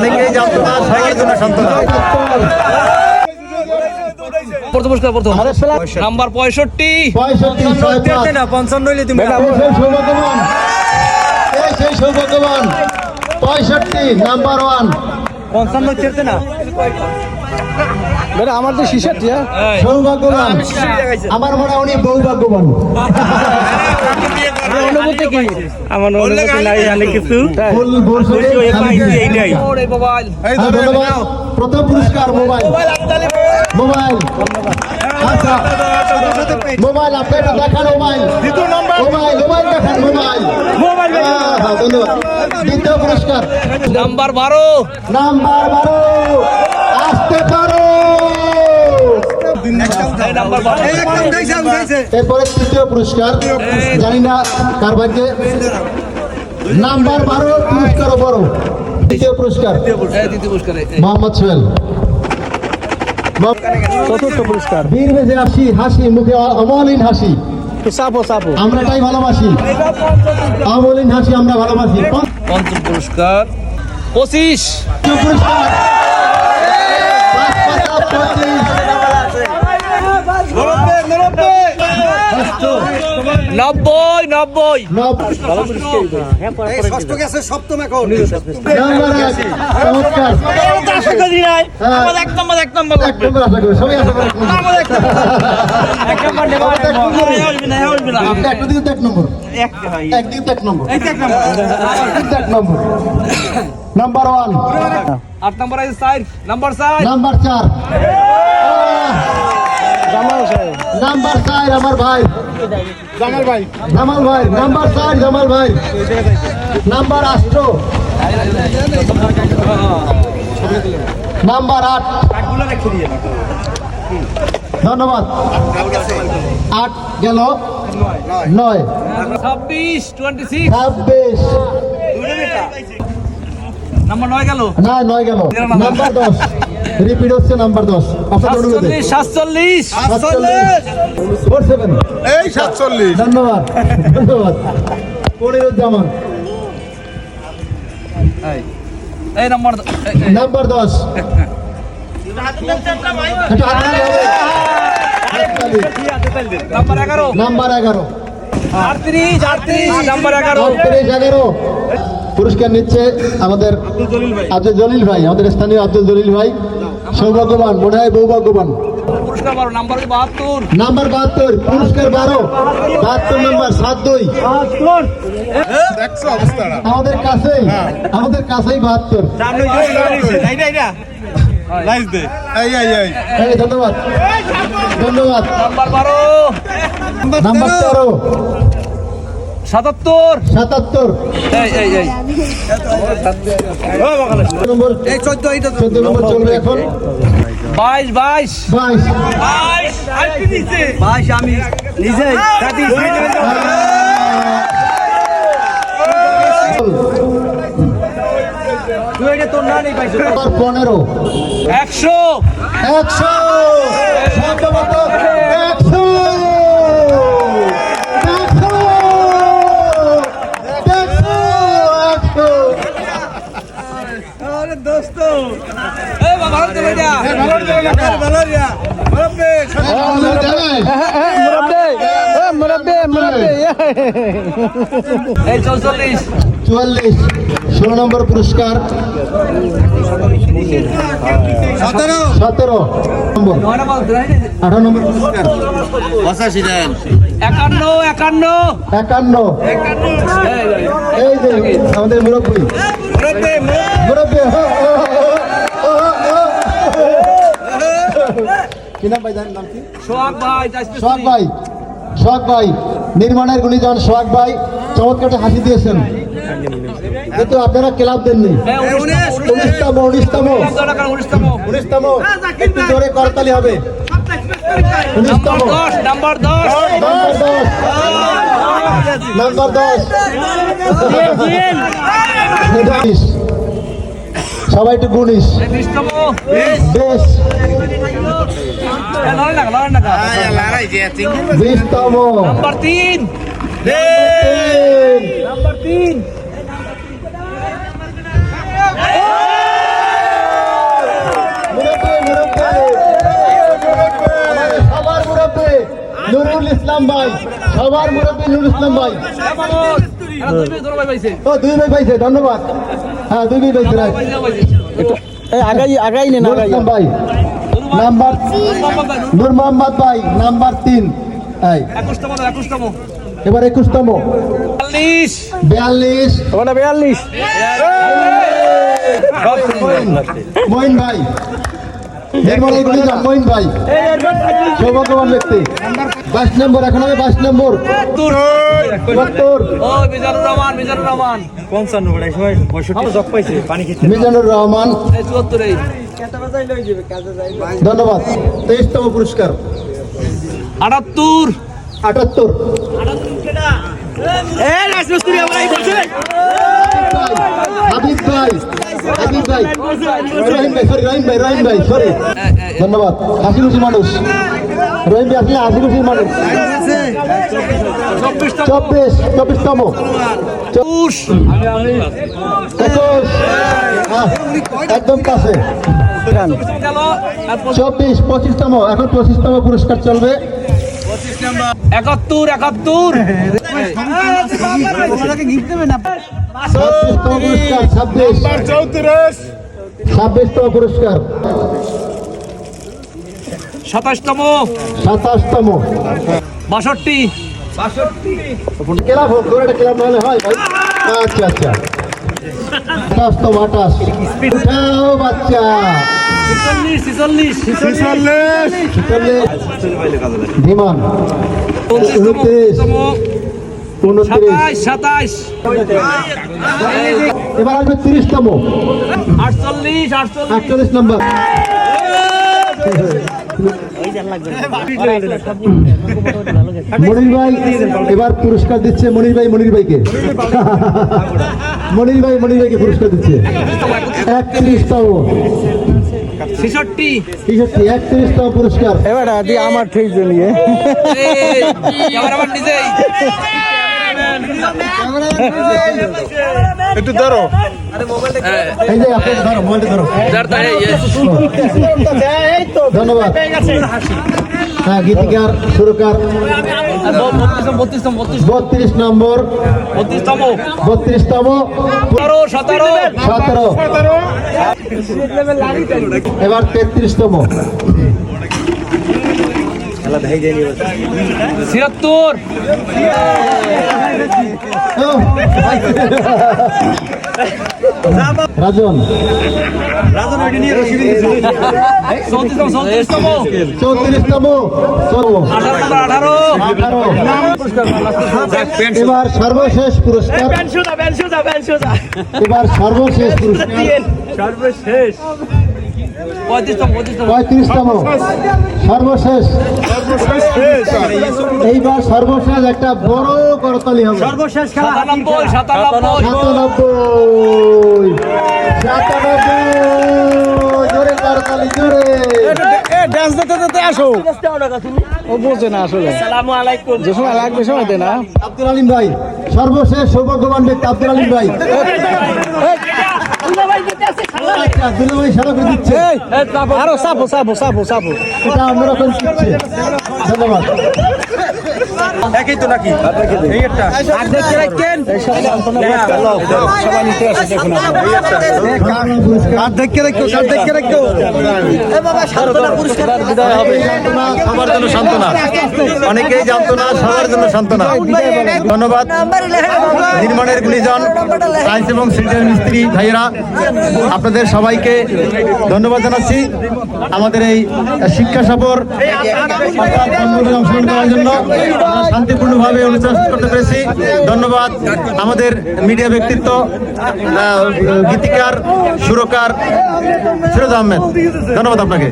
অনেকেই জানতো না সবাই জন্য সন্তান প্রথম পুরস্কার প্রথম। নাম্বার পঁয়ষট্টি। না পঞ্চান্ন হইলে তুমি এই সেই সৌভাগ্যবান। এই সেই সৌভাগ্যবান। পঁয়ষট্টি নাম্বার ওয়ান। পঞ্চান্ন চেয়েছে না? আমার তো শিশাটি এই, সৌভাগ্যবান। আমার মনে হয় উনি বহুভাগ্যবান। অনুভূতি কি? আমার অনুভূতি নাই জানি কিছু। ফুল বর্ষে এইটাই। ওরে মোবাইল। ধন্যবাদ। প্রথম পুরস্কার মোবাইল। মোবাইল আচ্ছা। মোবাইল আপনি দেখান মোবাইল। মোবাইল মোবাইল দেখান মোবাইল। ধন্যবাদ। দ্বিতীয় পুরস্কার। নাম্বার বারো। নাম্বার বারো আসতে পারো এই নাম্বার বারো এরপরে তৃতীয় পুরস্কার জানি না কার ভাগ্যে। নাম্বার বারো পুরস্কার বড়। তৃতীয় পুরস্কার। মোহাম্মদ সোহেল। চতুর্থ পুরস্কার। বীর বেজে হাসি হাসি মুখে অমলিন হাসি। সাপো সাপো আমরা এটাই ভালোবাসি। অমলিন হাসি আমরা ভালোবাসি। পঞ্চম পুরস্কার। পঁচিশ। পুরস্কার। নব্বই নব্বই। সপ্তম এখন নাম্বার এক, চমৎকার। হ্যাঁ, এক নম্বর এক নম্বর এক নম্বর আশা করি, সবাই আশা করে। এক নম্বর। আপনি একটা দিকে তো এক নম্বর। একদিকে এক নম্বর। এক নম্বর। নাম্বার। ওয়ান আট নম্বর আছে সাইড নাম্বার সাইড নাম্বার চার। নাম্বার চার আমার ভাই। জামাল ভাই। জামাল ভাই নাম্বার চার জামাল ভাই। নাম্বার আষ্ট। নাম্বার আট। ধন্যবাদ। আট গেল। নয়। ছাব্বিশ টোয়েন্টি সিক্স ছাব্বিশ নাম্বার নয় গেল। না নয় গেল। নাম্বার দশ। রিপিট হচ্ছে নাম্বার দশ। সাতচল্লিশ সাতচল্লিশ। এই সাতচল্লিশ। ধন্যবাদ ধন্যবাদ। পনিরুজ্জামান এই, এই নাম্বার নাম্বার দশ। নাম্বার এগারো। নাম্বার এগারো। আটত্রিশ আটত্রিশ নাম্বার এগারো। আটত্রিশ এগারো। পুরস্কার নিচ্ছে আমাদের আব্দুল জলিল ভাই। আমাদের স্থানীয় আব্দুল জলিল ভাই। সৌভাগ্যবান মনে হয় বৌভাগ্যবান নাম্বার বাহাত্তর। নাম্বার পুরস্কার বারো বাহাত্তর নাম্বার সাত দুই। দেখছ আমাদের কাছেই আমাদের কাছেই বাহাত্তর। এই এই এই। এই ধন্যবাদ। ধন্যবাদ। নাম্বার নাম্বার তেরো। সাতাত্তর। সাতাত্তর। এই এই এই। নম্বর। এই চোদ্দ চোদ্দ নম্বর চলবে এখন। বাইশ বাইশ। বাইশ। বাইশ আমি নিজে পনেরো একশো একশো একশো এই বাবা, ভালো তো ভাইয়া। আমাদের জায়গায় এই চৌচল্লিশ। চুয়াল্লিশ। ষোলো নম্বর পুরস্কার। সতেরো। নম্বর? আঠারো নম্বর পুরস্কার। একান্ন একান্ন। একান্ন। এই, এই, এই যে আমাদের মুরব্বী। মুরব্বী। কি নাম ভাই? নাম কি? সোহাগ ভাই সোহাগ ভাই। সোহাগ ভাই। নির্মাণের গুণীজন সোহাগ ভাই চমৎকার একটা হাসি দিয়েছেন। কিন্তু আপনারা ক্লাব দেননি। উনিশতম উনিশতম উনিশতম? একটু জোরে করতালি হবে। উনিশতম নাম্বার দশ নাম্বার দশ। সবাই একটু গুনিস। বেশ। বিশতম তিন নাম্বার তিন ইসলাম ভাই সবার মুরব্বী নুরুল ইসলাম ভাই। ও দুই ভাই পাইছে ধন্যবাদ। হ্যাঁ দুই ভাই ভাই আগাই আগাই নেন ভাই। নাম্বার নূর মোহাম্মদ ভাই নাম্বার তিন। এবার একুশতম। বিয়াল্লিশ। বিয়াল্লিশ। বিয়াল্লিশ। মইন ভাই। যান মইন ভাই। সৌভাগ্যবান ব্যক্তি। বাইশ নম্বর এখন হবে বাইশ নম্বর। মিজানুর রহমান ধন্যবাদ। তেইশতম পুরস্কার। আটাত্তর। আটাত্তর। হাবিব ভাই। ভাই রহিম ভাই সরি রহিম ভাই রহিম ভাই সরি ধন্যবাদ হাসি খুশি মানুষ রহিম ভাই আসলে হাসি খুশি মানুষ চব্বিশ চব্বিশতম একুশ একদম কাছে। চব্বিশ পঁচিশতম এখন পঁচিশতম পুরস্কার চলবে একাত্তর একাত্তর পুরস্কার ছাব্বিশ। ছাব্বিশতম পুরস্কার। সাতাশতম। সাতাশতম। বাষট্টি। ক্লাব হোক করে ক্লাব নাহলে হয় ভাই। আচ্ছা আচ্ছা। আঠাশ। বাচ্চা। উনত্রিশ। এবার আসবে তিরিশতম। আটচল্লিশ আটচল্লিশ। নম্বর। মনির ভাই এবার পুরস্কার দিচ্ছে মনির ভাই মনির ভাইকে। মনির ভাই মনির ভাইকে পুরস্কার দিচ্ছে। একত্রিশতম। ছেষট্টি। একত্রিশতম পুরস্কার। এবার আমার ঠিক নিয়ে। এই, নিজেই। একটু ধরো। ধন্যবাদ। হ্যাঁ গীতিকার সুরকার। বত্রিশ নম্বর। বত্রিশতম। সতেরো সতেরো। এবার তেত্রিশতম। ছিয়াত্তর। রাজন। নম্বর আঠারো। আঠারো। এবার সর্বশেষ পুরস্কার। এবার সর্বশেষ পুরস্কার। পঁয়ত্রিশতম পঁয়ত্রিশতম সর্বশেষ সর্বশেষ। এইবার সর্বশেষ একটা বড় করতালি হবে। সর্বশেষ সাতানব্বই সাতানব্বই সাতানব্বই। সাতানব্বই। জোরে করতালি জোরে। ডান্স দেখতে দেখতে আসো। ও বোঝে না আসলে। যে সময় লাগবে সময় দে না। আব্দুল আলিম ভাই সর্বশেষ সৌভাগ্যবান ব্যক্তি আব্দুল আলিম ভাই আচ্ছা, দুলু ভাই সারা করে দিচ্ছে এই, আরও চাপো চাপো চাপো চাপো এটা দিচ্ছে? ধন্যবাদ। একই তো নাকি? এই একটা। আর দেখতে রাখেন। সবাই নিতে আসে দেখুন আর দেখতে রাখো আর দেখতে রাখো। বিদায় হবে। সবার জন্য সান্ত্বনা। অনেকেই জানতো না সবার জন্য ধন্যবাদ। নির্মাণের গুণীজন সায়েন্স এবং সিটের মিস্ত্রি ভাইয়েরা আপনাদের সবাইকে ধন্যবাদ জানাচ্ছি। আমাদের এই শিক্ষা সফর অংশগ্রহণ করার জন্য। শান্তিপূর্ণভাবে অনুষ্ঠান করতে পেরেছি। ধন্যবাদ আমাদের মিডিয়া ব্যক্তিত্ব গীতিকার সুরকার ফিরোজ আহমেদ। ধন্যবাদ আপনাকে।